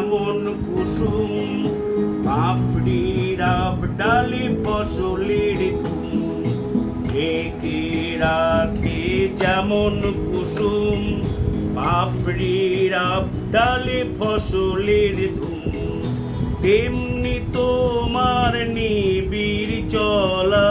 যেমন কুসুম পাপড়ির ডালে, ফসলের ঢেকে রাখে যেমন কুসুম পাপড়ির ডালে, ফসলের ধুম তেমনি তোমার নিবিড় চলা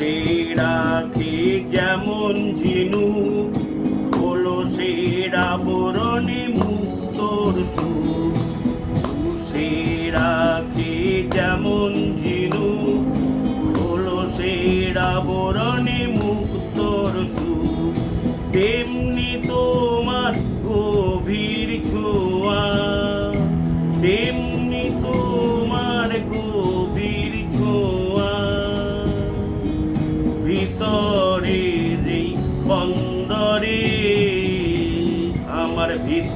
সে রাখে যেমন ঝিনু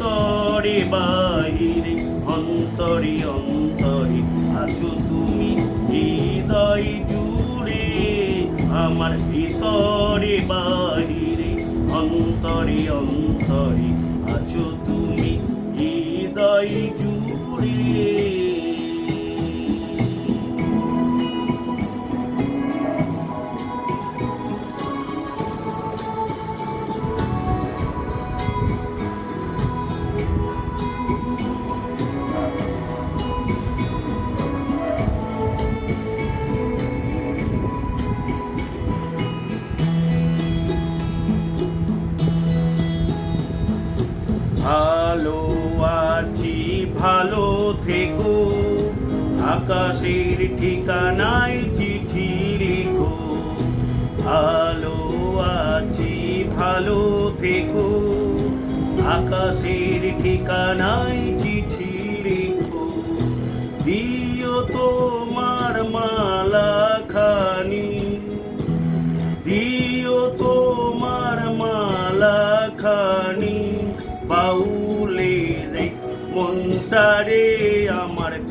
আমার বাইরে, অন্তরে অন্তরে আছো তুমি হৃদয় জুড়ে। আমার ভিতরে বাইরে, অন্তরে অন্তরে আছো তুমি হৃদয় জুড়ে। আকাশের ঠিকানায় চিঠি রেখো ভালো আছি, ভালো থেকো। আকাশের ঠিকানায় চিঠি রেখো দিও তোমার মালা খানি। দিও তোমার মালা খানি। বাউলের মন্তারে আমার